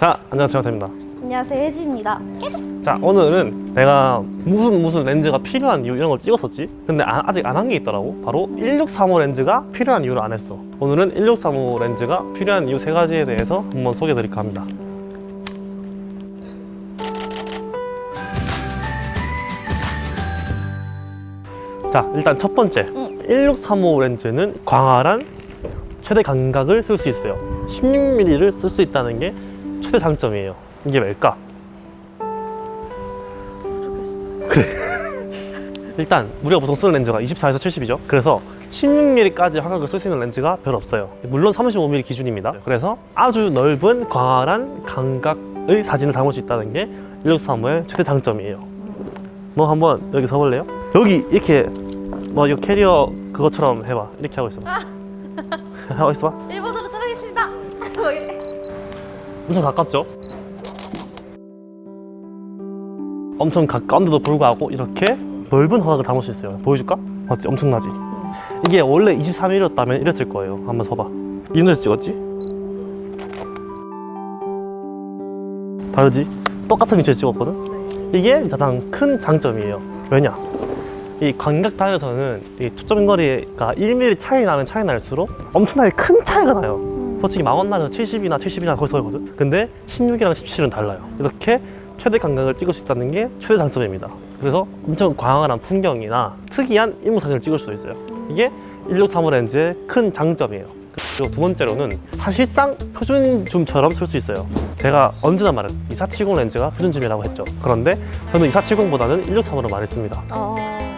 자, 안녕하세요. 됩니다. 안녕하세요 혜지입니다. 자, 오늘은 내가 무슨 무슨 렌즈가 필요한 이유 이런 걸 찍었었지. 근데 아, 아직 안 한 게 있더라고. 바로 1635 렌즈가 필요한 이유를 안 했어. 오늘은 1635 렌즈가 필요한 이유 세 가지에 대해서 한번 소개해 드릴까 합니다. 자, 일단 첫 번째. 응. 1635 렌즈는 광활한 최대 감각을 쓸 수 있어요. 16mm를 쓸 수 있다는 게 최대 장점이에요. 이게 왜일까? 좋겠어. 일단 우리가 보통 쓰는 렌즈가 24에서 70이죠. 그래서 16mm까지 화각을 쓸 수 있는 렌즈가 별로 없어요. 물론 35mm 기준입니다. 그래서 아주 넓은 광활한 감각의 사진을 담을 수 있다는 게 1635의 최대 장점이에요. 너 한번 여기 서볼래요? 여기 이렇게 너 이거 캐리어 그것처럼 해봐. 이렇게 하고 있어봐. 하고 있어봐. 일본어로 엄청 가깝죠? 엄청 가까운데도 불구하고 이렇게 넓은 화각을 담을 수 있어요. 보여줄까? 맞지? 엄청나지? 이게 원래 23mm였다면 이랬을 거예요. 한번 서봐. 이 눈에서 찍었지? 다르지? 똑같은 위치에서 찍었거든? 이게 가장 큰 장점이에요. 왜냐? 이 광각 단에서는 이 초점 거리가 1mm 차이 나면 차이 날수록 엄청나게 큰 차이가 나요. 솔직히 망원날에서 70이나 70이나 거기서 거든 근데 16이랑 17은 달라요. 이렇게 최대 감각을 찍을 수 있다는 게 최대 장점입니다. 그래서 엄청 광활한 풍경이나 특이한 인물 사진을 찍을 수 있어요. 이게 1635 렌즈의 큰 장점이에요. 그리고 두 번째로는 사실상 표준 줌처럼 쓸 수 있어요. 제가 언제나 말은 2470 렌즈가 표준 줌이라고 했죠. 그런데 저는 2470보다는 1635를 많이 씁니다. 어.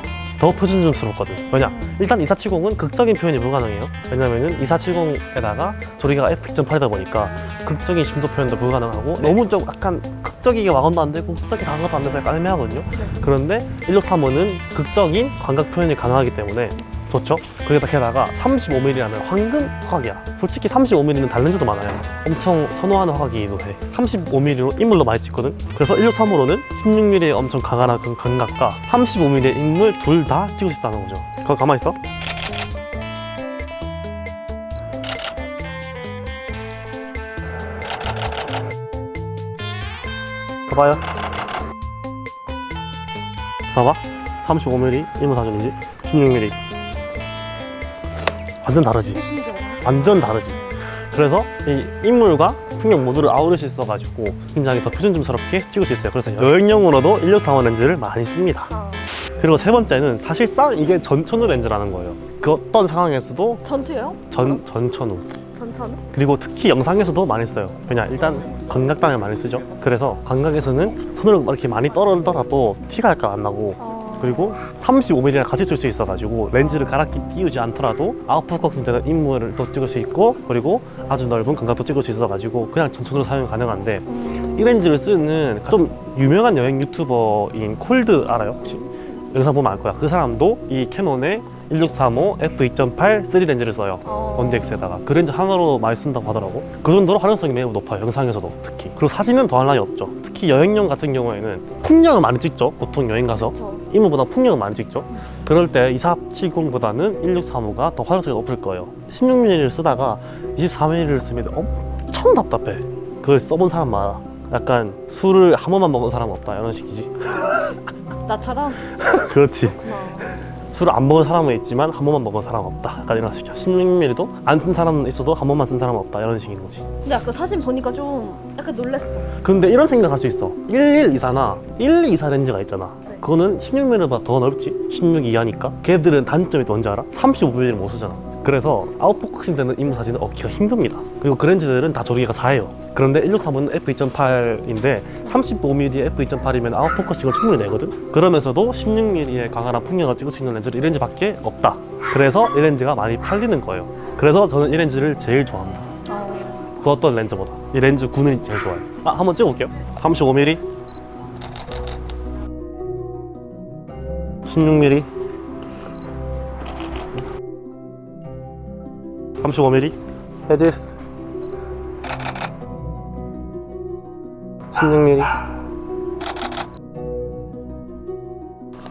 더 표준점스럽거든. 왜냐? 일단 2470은 극적인 표현이 불가능해요. 왜냐면은 2470에다가 조리가 f2.8이다 보니까 극적인 심도 표현도 불가능하고 너무 좀 약간 극적이게 와건도 안 되고 극적이 강한 것도 안 돼서 약간 애매하거든요. 그런데 1635는 극적인 광각 표현이 가능하기 때문에 좋죠. 거기다 게다가 35mm라는 황금 화각이야. 솔직히 35mm는 달렌즈도 많아요. 엄청 선호하는 화각이기도 해. 35mm로 인물도 많이 찍거든. 그래서 1635로는 16mm의 엄청 강한 그 감각과 35mm의 인물 둘 다 찍을 수 있다는 거죠. 그거 가만히 있어. 봐봐요. 봐봐. 35mm 인물 사진이지. 16mm. 완전 다르지. 완전 다르지. 그래서 이 인물과 풍경 모두를 아우를 수 있어가지고 굉장히 더 표준점스럽게 찍을 수 있어요. 그래서 여행용으로도 1635 렌즈를 많이 씁니다. 어. 그리고 세 번째는 사실상 이게 전천후 렌즈라는 거예요. 그 어떤 상황에서도 전투요? 전, 전천후. 전천? 그리고 특히 영상에서도 많이 써요. 그냥 일단 광각당을 많이 쓰죠. 그래서 광각에서는 손으로 이렇게 많이 떨어더라도 티가 약간 안 나고 어. 그리고 35mm랑 같이 쓸 수 있어가지고 렌즈를 갈아 끼- 끼우지 않더라도 아웃포커스 되는 인물을 또 찍을 수 있고 그리고 아주 넓은 감각도 찍을 수 있어가지고 그냥 전천으로 사용 가능한데 음. 이 렌즈를 쓰는 좀 유명한 여행 유튜버인 콜드 알아요 혹시? 영상 보면 알 거야 그 사람도 이 캐논의 1635 f2.8 3 렌즈를 써요 어. 원데엑스에다가 그 렌즈 하나로 많이 쓴다고 하더라고 그 정도로 활용성이 매우 높아요 영상에서도 특히 그리고 사진은 더할 나위 없죠 특히 여행용 같은 경우에는 풍경을 많이 찍죠 보통 여행 가서 그쵸. 인물보다 풍경을 많이 찍죠. 그럴 때 2470보다는 1635가 더 활용성이 높을 거예요. 16mm를 쓰다가 24mm를 쓰면 엄청 답답해. 그걸 써본 사람 많아. 약간 술을 한 번만 먹은 사람 없다 이런 식이지. 나처럼? 그렇지. 어. 술을 안 먹은 사람은 있지만 한 번만 먹은 사람 없다. 약간 이런 식이야. 16mm도 안 쓴 사람은 있어도 한 번만 쓴 사람은 없다 이런 식인 거지. 근데 아까 사진 보니까 좀 약간 놀랬어. 근데 이런 생각할 수 있어. 1124나 1124 렌즈가 있잖아. 네. 그거는 16mm보다 더 넓지. 16 이하니까. 걔들은 단점이 뭔지 알아? 35mm를 못 쓰잖아. 그래서 아웃포커싱 되는 인물 사진을 얻기가 힘듭니다. 그리고 그 렌즈들은 다 조리개가 4예요. 그런데 163은 f2.8인데 35mm f2.8이면 아웃포커싱을 충분히 내거든. 그러면서도 16mm의 강한 풍경을 찍을 수 있는 렌즈를 이 렌즈밖에 없다. 그래서 이 렌즈가 많이 팔리는 거예요. 그래서 저는 이 렌즈를 제일 좋아합니다. 어. 그 어떤 렌즈보다 이 렌즈 구는 제일 좋아요. 아 한번 찍어볼게요. 35mm, 16mm, 35mm, 헤지스, 16mm.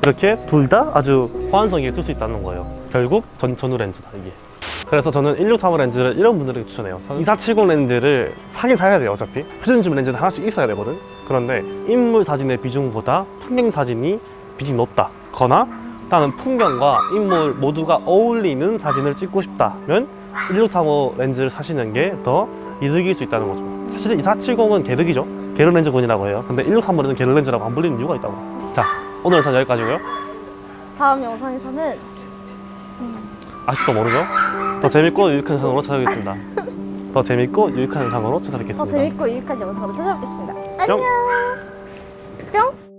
이렇게 둘 다 아주 호환성 있게 쓸 수 있다는 거예요. 결국 전천후 렌즈다 이게. 그래서 저는 1635 렌즈를 이런 분들에게 추천해요. 2470 렌즈를 사긴 사야 돼요, 어차피. 표준줌 렌즈는 하나씩 있어야 되거든. 그런데 인물 사진의 비중보다 풍경 사진이 비중이 높다. 거나 나는 풍경과 인물 모두가 어울리는 사진을 찍고 싶다면 1635 렌즈를 사시는 게 더 이득일 수 있다는 거죠. 사실 2470은 개득이죠. 게르 렌즈군이라고 해요. 근데 1635는 게르 렌즈라고 안 불리는 이유가 있다고. 자, 오늘 영상 여기까지고요. 다음 영상에서는 아직도 모르죠? 더 재밌고 유익한 영상으로 찾아뵙겠습니다. 더 재밌고 유익한 영상으로 더 찾아뵙겠습니다. 재밌고 유익한 영상으로 찾아뵙겠습니다. 뿅. 안녕. 뿅.